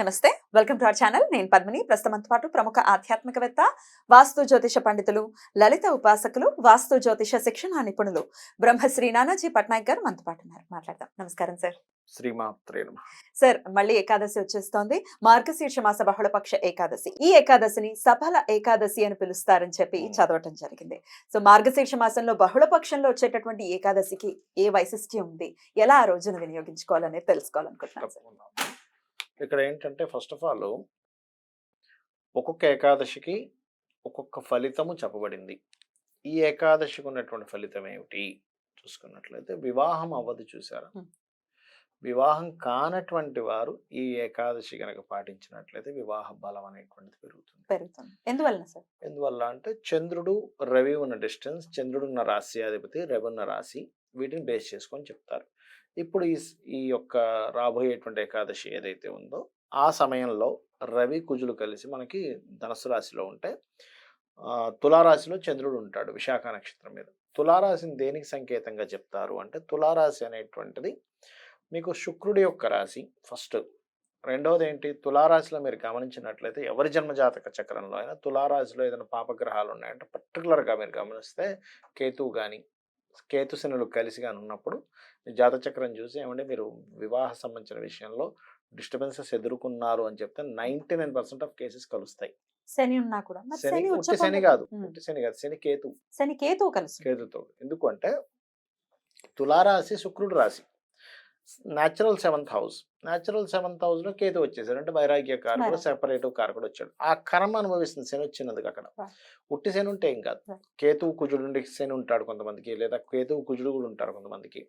నమస్తే. Welcome to our channel. నేను పద్మిని. ప్రస్తుతంతో పాటు ప్రముఖ ఆధ్యాత్మికవేత్త వాస్తు జ్యోతిష పండితులు లలిత ఉపాసకులు వాస్తు జ్యోతిష శిక్షణ నిపుణులు బ్రహ్మశ్రీ నానాజీ పట్నాయక్ గారు మనతో పాటు ఉన్నారు. మాట్లాడదాం. నమస్కారం సార్. సార్ మళ్ళీ ఏకాదశి వచ్చేస్తోంది. మార్గశీర్ష మాస బహుళపక్ష ఏకాదశి. ఈ ఏకాదశిని సఫల ఏకాదశి అని పిలుస్తారని చెప్పి. చదవటం జరిగింది. సో మార్గశీర్ష మాసంలో బహుళపక్షంలో వచ్చేటటువంటి ఏకాదశికి ఏ వైశిష్ట్యం ఉంది? ఎలా ఆ రోజున వినియోగించుకోవాలనేది తెలుసుకోవాలనుకుంటున్నాను. ఇక్కడ ఏంటంటే ఫస్ట్ ఆఫ్ ఆల్ ఒక్కొక్క ఏకాదశికి ఒక్కొక్క ఫలితము చెప్పబడింది. ఈ ఏకాదశికి ఉన్నటువంటి ఫలితం ఏమిటి చూసుకున్నట్లయితే వివాహం అవ్వదు చూసారా. వివాహం కానటువంటి వారు ఈ ఏకాదశి కనుక పాటించినట్లయితే వివాహ బలం అనేటువంటిది పెరుగుతుంది. పెరుగుతుంది. ఎందువలన సార్? ఎందువల్ల అంటే చంద్రుడు రవి ఉన్న డిస్టెన్స్ చంద్రుడు ఉన్న రాశి అధిపతి రవి ఉన్న రాశి వీటిని బేస్ చేసుకొని చెప్తారు. ఇప్పుడు ఈ ఈ యొక్క రాబోయేటువంటి ఏకాదశి ఏదైతే ఉందో ఆ సమయంలో రవి కుజులు కలిసి మనకి ధనస్సు రాశిలో ఉంటే తులారాశిలో చంద్రుడు ఉంటాడు విశాఖ నక్షత్రం మీద. తులారాశిని దేనికి సంకేతంగా చెప్తారు అంటే తులారాశి అనేటువంటిది మీకు శుక్రుడి యొక్క రాశి ఫస్ట్. రెండవది ఏంటి తులారాశిలో మీరు గమనించినట్లయితే ఎవరి జన్మజాతక చక్రంలో అయినా తులారాశిలో ఏదైనా పాపగ్రహాలు ఉన్నాయంటే పర్టికులర్గా మీరు గమనిస్తే కేతువు కానీ కేతు శనులు కలిసి కానీ ఉన్నప్పుడు మీ జాత చక్రం చూసి ఏమంటే మీరు వివాహ సంబంధించిన విషయంలో డిస్టర్బెన్సెస్ ఎదుర్కొన్నారు అని చెప్తే ninety nine percent of cases కలుస్తాయి. శని ఉన్నా కూడా. శని ఉట్టి. కాదు. ఉట్టి శని కాదు. శని కేతు. శని కేతు కలిసి కేతుతో. ఎందుకు అంటే తులారాశి శుక్రుడు రాశి. Natural seventh house. Natural seventh హౌస్లో కేతు వచ్చేసాడు. అంటే వైరాగ్య కారకుడు వైరాగ్యం. సెపరేటివ్ కారకుడు వచ్చాడు. ఆ కర్మ అనుభవిస్తుంది. శని వచ్చినందుకు అక్కడ. ఉట్టి శని ఉంటే ఏం కాదు. కేతువు కుజుడు ఉండి శని ఉంటాడు కొంతమందికి. లేదా కేతువు కుజుడు కూడా ఉంటారు కొంతమందికి.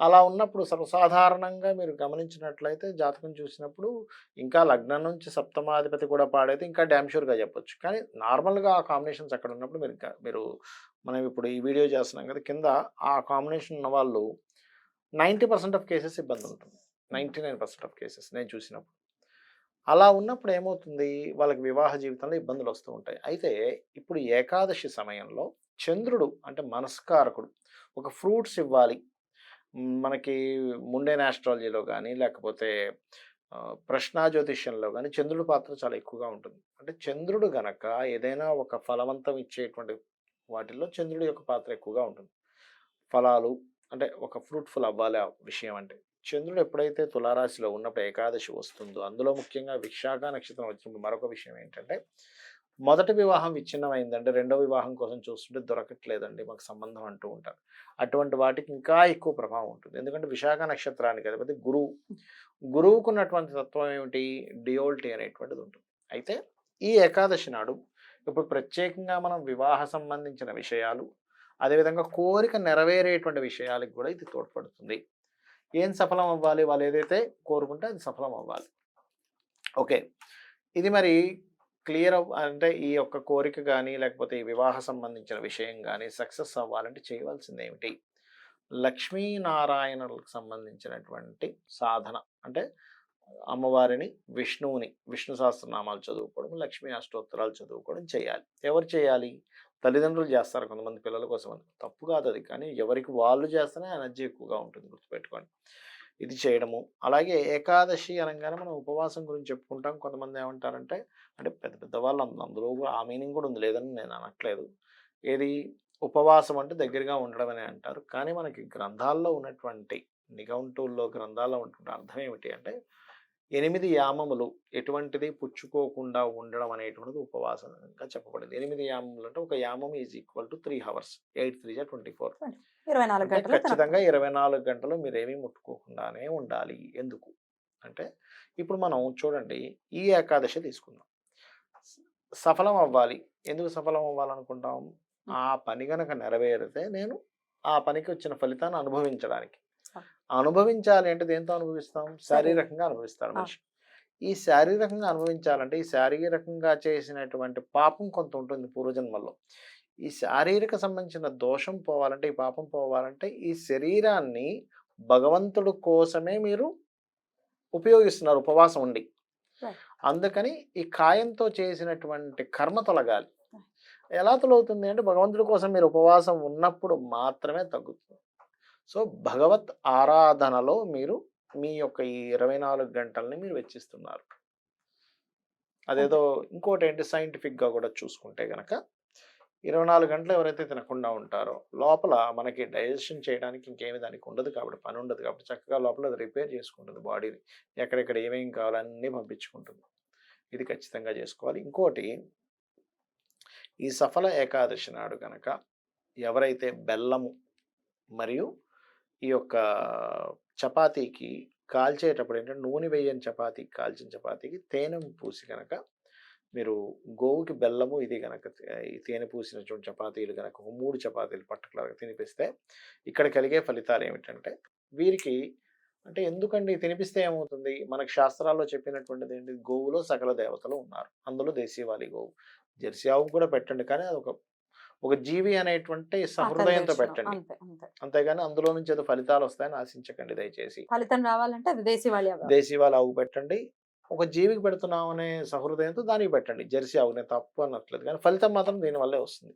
అలా ఉన్నప్పుడు సర్వసాధారణంగా మీరు గమనించినట్లయితే జాతకం చూసినప్పుడు ఇంకా లగ్నం నుంచి సప్తమాధిపతి కూడా పాడైతే ఇంకా డ్యామ్ షూర్గా చెప్పొచ్చు. కానీ నార్మల్గా ఆ కాంబినేషన్స్ అక్కడ ఉన్నప్పుడు మీరు ఇంకా- మీరు మనం ఇప్పుడు ఈ వీడియో చేస్తున్నాం కదా కింద ఆ కాంబినేషన్ ఉన్న వాళ్ళు నైంటీ పర్సెంట్ ఆఫ్ కేసెస్ ఇబ్బంది ఉంటుంది ninety nine percent of cases నేను చూసినప్పుడు. అలా ఉన్నప్పుడు ఏమవుతుంది? వాళ్ళకి వివాహ జీవితంలో ఇబ్బందులు వస్తూ ఉంటాయి. అయితే ఇప్పుడు ఏకాదశి సమయంలో చంద్రుడు అంటే మనస్కారకుడు ఒక ఫ్రూట్స్ ఇవ్వాలి. మనకి ముండేన్ ఆస్ట్రాలజీలో కానీ లేకపోతే ప్రశ్నా జ్యోతిష్యంలో కానీ చంద్రుడి పాత్ర చాలా ఎక్కువగా ఉంటుంది. అంటే చంద్రుడు గనక ఏదైనా ఒక ఫలవంతం ఇచ్చేటువంటి వాటిల్లో చంద్రుడి యొక్క పాత్ర ఎక్కువగా ఉంటుంది. ఫలాలు అంటే ఒక ఫ్రూట్ఫుల్ అవ్వాలి ఆ విషయం అంటే. చంద్రుడు ఎప్పుడైతే తులారాశిలో ఉన్నప్పుడు ఏకాదశి వస్తుందో అందులో ముఖ్యంగా విశాఖ నక్షత్రం వచ్చినప్పుడు మరొక విషయం ఏంటంటే మొదటి వివాహం విచ్ఛిన్నమైందంటే రెండో వివాహం కోసం చూస్తుంటే దొరకట్లేదండి మాకు సంబంధం అంటూ ఉంటారు. అటువంటి వాటికి ఇంకా ఎక్కువ ప్రభావం ఉంటుంది. ఎందుకంటే విశాఖ నక్షత్రానికి అధిపతి గురువు. గురువుకున్నటువంటి తత్వం ఏమిటి? డియోల్టీ అనేటువంటిది ఉంటుంది. అయితే ఈ ఏకాదశి నాడు ఇప్పుడు ప్రత్యేకంగా మనం వివాహ సంబంధించిన విషయాలు అదేవిధంగా కోరిక నెరవేరేటువంటి విషయాలకు కూడా ఇది తోడ్పడుతుంది. ఏం సఫలం అవ్వాలి? వాళ్ళు ఏదైతే కోరుకుంటే అది సఫలం అవ్వాలి. ఓకే. ఇది మరి క్లియర్ అవ్ అంటే ఈ యొక్క కోరిక కానీ లేకపోతే ఈ వివాహ సంబంధించిన విషయం కానీ సక్సెస్ అవ్వాలంటే చేయవలసింది ఏమిటి లక్ష్మీనారాయణులకు సంబంధించినటువంటి సాధన. అంటే అమ్మవారిని విష్ణువుని విష్ణు సహస్రనామాలు చదువుకోవడం లక్ష్మీ అష్టోత్తరాలు చదువుకోవడం చేయాలి. ఎవరు చేయాలి? తల్లిదండ్రులు చేస్తారు కొంతమంది పిల్లల కోసం తప్పు కాదు అది. కానీ ఎవరికి వాళ్ళు చేస్తేనే ఎనర్జీ ఎక్కువగా ఉంటుంది గుర్తుపెట్టుకోండి. ఇది చేయడము. అలాగే ఏకాదశి అనగానే మనం ఉపవాసం గురించి చెప్పుకుంటాం. కొంతమంది ఏమంటారంటే అంటే పెద్ద పెద్ద వాళ్ళు అందులో కూడా ఆ మీనింగ్ కూడా ఉంది. లేదని నేను అనట్లేదు. ఏది? ఉపవాసం అంటే దగ్గరగా ఉండడం అని అంటారు. కానీ మనకి గ్రంథాల్లో ఉన్నటువంటి నిఘంటువుల్లో గ్రంథాల్లో ఉన్నటువంటి అర్థం ఏమిటి అంటే ఎనిమిది యామములు ఎటువంటిది పుచ్చుకోకుండా ఉండడం అనేటువంటిది ఉపవాసంగా చెప్పబడింది. ఎనిమిది యామములు అంటే ఒక యామం is equal to three hours eight three జా ట్వంటీ ఫోర్. ఖచ్చితంగా ఇరవై నాలుగు గంటలు మీరు ఏమీ ముట్టుకోకుండానే ఉండాలి. ఎందుకు? అంటే ఇప్పుడు మనం చూడండి ఈ ఏకాదశి తీసుకుందాం. సఫలం అవ్వాలి. ఎందుకు సఫలం అవ్వాలనుకుంటాం? ఆ పని గనక నెరవేరితే నేను ఆ పనికి వచ్చిన ఫలితాన్ని అనుభవించడానికి. అనుభవించాలి అంటే దేంతో అనుభవిస్తాం? శారీరకంగా అనుభవిస్తాడు. మనిషి. ఈ శారీరకంగా అనుభవించాలంటే ఈ శారీరకంగా చేసినటువంటి పాపం కొంత ఉంటుంది పూర్వజన్మల్లో. ఈ శారీరక సంబంధించిన దోషం పోవాలంటే ఈ పాపం పోవాలంటే ఈ శరీరాన్ని భగవంతుడు కోసమే మీరు ఉపయోగిస్తున్నారు ఉపవాసం ఉండి. అందుకని ఈ కాయంతో చేసినటువంటి కర్మ తొలగాలి. ఎలా తొలగుతుంది అంటే భగవంతుడి కోసం మీరు ఉపవాసం ఉన్నప్పుడు మాత్రమే తగ్గుతుంది. సో భగవత్ ఆరాధనలో మీరు మీ యొక్క ఈ ఇరవై నాలుగు గంటల్ని మీరు వెచ్చిస్తున్నారు. అదేదో ఇంకోటి ఏంటి సైంటిఫిక్గా కూడా చూసుకుంటే గనక ఇరవై నాలుగు గంటలు ఎవరైతే తినకుండా ఉంటారో లోపల మనకి డైజెషన్ చేయడానికి ఇంకేమి దానికి ఉండదు కాబట్టి పని ఉండదు కాబట్టి చక్కగా లోపల అది రిపేర్ చేసుకుంటుంది బాడీని. ఎక్కడెక్కడ ఏమేమి కావాలో అన్నీ పంపించుకుంటుంది. ఇది ఖచ్చితంగా చేసుకోవాలి. ఇంకోటి ఈ సఫల ఏకాదశి నాడు కనుక ఎవరైతే బెల్లము మరియు ఈ యొక్క చపాతీకి కాల్చేటప్పుడు ఏంటంటే నూనె వేయని చపాతీ కాల్చిన చపాతీకి తేనె పూసి కనుక మీరు గోవుకి బెల్లము ఇది కనుక ఈ తేనె పూసినటువంటి చపాతీలు కనుక ఒక మూడు చపాతీలు పర్టికులర్గా తినిపిస్తే ఇక్కడ కలిగే ఫలితాలు ఏమిటంటే వీరికి అంటే ఎందుకండి తినిపిస్తే ఏమవుతుంది? మనకు శాస్త్రాల్లో చెప్పినటువంటిది ఏంటి? గోవులో సకల దేవతలు ఉన్నారు. అందులో దేశీవాలి గోవు. జెర్సీ ఆవు కూడా పెట్టండి. కానీ అది ఒక ఒక జీవి అనేటువంటి సహృదయంతో పెట్టండి. అంతే అంతే. అంతేగాని అందులో నుంచి ఏదో ఫలితాలు వస్తాయని ఆశించకండి దయచేసి. ఫలితం రావాలంటే అది దేశీ వాళ్ళే అవ్వాలి. దేశీ వాళ్ళ ఆవు పెట్టండి. ఒక జీవికి పెడుతున్నాం అనే సహృదయంతో దానికి పెట్టండి. జెర్సీ ఆవునే తప్పు అనట్లేదు కానీ ఫలితం మాత్రం దీనివల్లే వస్తుంది.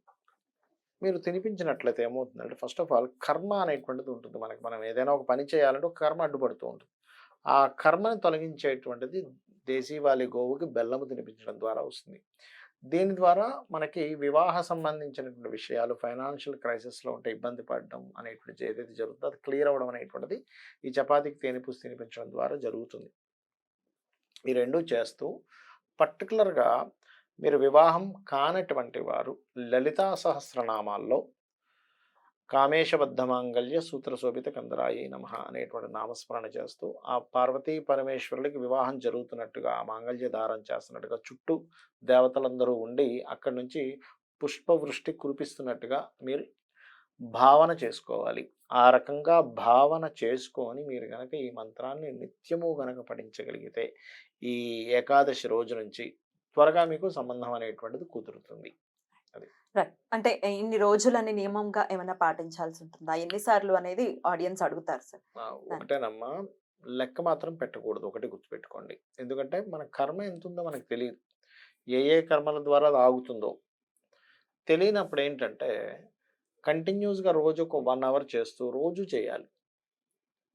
మీరు తినిపించినట్లయితే ఏమవుతుందంటే ఫస్ట్ ఆఫ్ ఆల్ కర్మ అనేటువంటిది ఉంటుంది మనకి. మనం ఏదైనా ఒక పని చేయాలంటే ఒక కర్మ అడ్డుపడుతూ ఉంటుంది. ఆ కర్మని తొలగించేటువంటిది దేశీవాలి గోవుకి బెల్లము తినిపించడం ద్వారా వస్తుంది. దీని ద్వారా మనకి వివాహ సంబంధించినటువంటి విషయాలు ఫైనాన్షియల్ క్రైసిస్లో ఉంటే ఇబ్బంది పడడం అనేటువంటిది ఏదైతే జరుగుతుందో అది క్లియర్ అవ్వడం అనేటువంటిది ఈ చపాతీకి తేనెపూసి తినిపించడం ద్వారా జరుగుతుంది. ఈ రెండు చేస్తూ పర్టికులర్గా మీరు వివాహం కానటువంటి వారు లలితా సహస్రనామాల్లో కామేశబద్ధ మాంగళ్య సూత్ర శోభిత కందరాయి నమ అనేటువంటి నామస్మరణ చేస్తూ ఆ పార్వతీ పరమేశ్వరుడికి వివాహం జరుగుతున్నట్టుగా ఆ మాంగళ్య దారం చేస్తున్నట్టుగా చుట్టూ దేవతలందరూ ఉండి అక్కడి నుంచి పుష్పవృష్టి కురిపిస్తున్నట్టుగా మీరు భావన చేసుకోవాలి. ఆ రకంగా భావన చేసుకొని మీరు గనక ఈ మంత్రాన్ని నిత్యము గనక పఠించగలిగితే ఈ ఏకాదశి రోజు నుంచి త్వరగా మీకు సంబంధం అనేటువంటిది కుదురుతుంది. రైట్ అంటే ఇన్ని రోజులని నియమంగా ఏమైనా పాటించాల్సి ఉంటుందా ఎన్నిసార్లు అనేది ఆడియన్స్ అడుగుతారు సార్. ఒకటేనమ్మా లెక్క మాత్రం పెట్టకూడదు. ఒకటి గుర్తుపెట్టుకోండి. ఎందుకంటే మన కర్మ ఎంత ఉందో మనకు తెలియదు ఏ ఏ కర్మల ద్వారా అది ఆగుతుందో. తెలియనప్పుడు ఏంటంటే కంటిన్యూస్గా రోజు ఒక వన్ అవర్ చేస్తూ రోజు చేయాలి.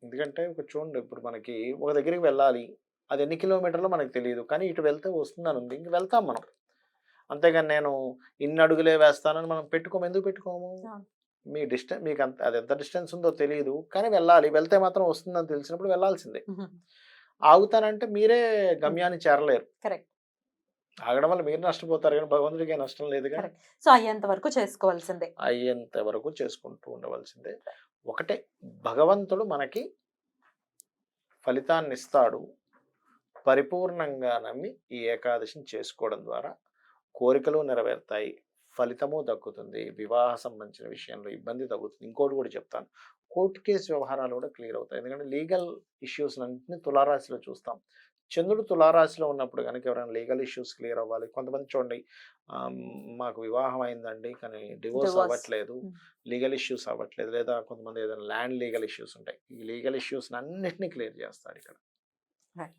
ఎందుకంటే ఒక చూడండి ఇప్పుడు మనకి ఒక దగ్గరికి వెళ్ళాలి. అది ఎన్ని కిలోమీటర్లో మనకు తెలియదు కానీ ఇటు వెళ్తే వస్తుందని ఉంది. ఇంక వెళ్తాం మనం. అంతేగాని నేను ఇన్ని అడుగులే వేస్తానని మనం పెట్టుకోము. ఎందుకు పెట్టుకోము. మీ డిస్టెన్స్ మీకు అంత అది ఎంత డిస్టెన్స్ ఉందో తెలియదు కానీ వెళ్ళాలి. వెళ్తే మాత్రం వస్తుందని తెలిసినప్పుడు వెళ్ళాల్సిందే. ఆగుతానంటే మీరే గమ్యాన్ని చేరలేరు. కరెక్ట్. ఆగడం వల్ల మీరు నష్టపోతారు కానీ భగవంతుడికి నష్టం లేదుగా Correct. సో అయ్యేంత వరకు చేసుకోవాల్సిందే. అయ్యేంత వరకు చేసుకుంటూ ఉండవలసిందే. ఒకటే భగవంతుడు మనకి ఫలితాన్ని ఇస్తాడు పరిపూర్ణంగా నమ్మి ఈ ఏకాదశిని చేసుకోవడం ద్వారా. కోరికలు నెరవేరుతాయి ఫలితము దక్కుతుంది వివాహ సంబంధించిన విషయంలో ఇబ్బంది తగ్గుతుంది. ఇంకోటి కూడా చెప్తాను. కోర్టు కేసు వ్యవహారాలు కూడా క్లియర్ అవుతాయి. ఎందుకంటే లీగల్ ఇష్యూస్ అన్నింటినీ తులారాశిలో చూస్తాం. చంద్రుడు తులారాశిలో ఉన్నప్పుడు కనుక ఎవరైనా లీగల్ ఇష్యూస్ క్లియర్ అవ్వాలి. కొంతమంది చూడండి మాకు వివాహం అయిందండి కానీ డివోర్స్. అవ్వట్లేదు. లీగల్ ఇష్యూస్ అవ్వట్లేదు లేదా కొంతమంది ఏదైనా ల్యాండ్ లీగల్ ఇష్యూస్ ఉంటాయి. ఈ లీగల్ ఇష్యూస్ అన్నిటినీ క్లియర్ చేస్తాడు ఇక్కడ.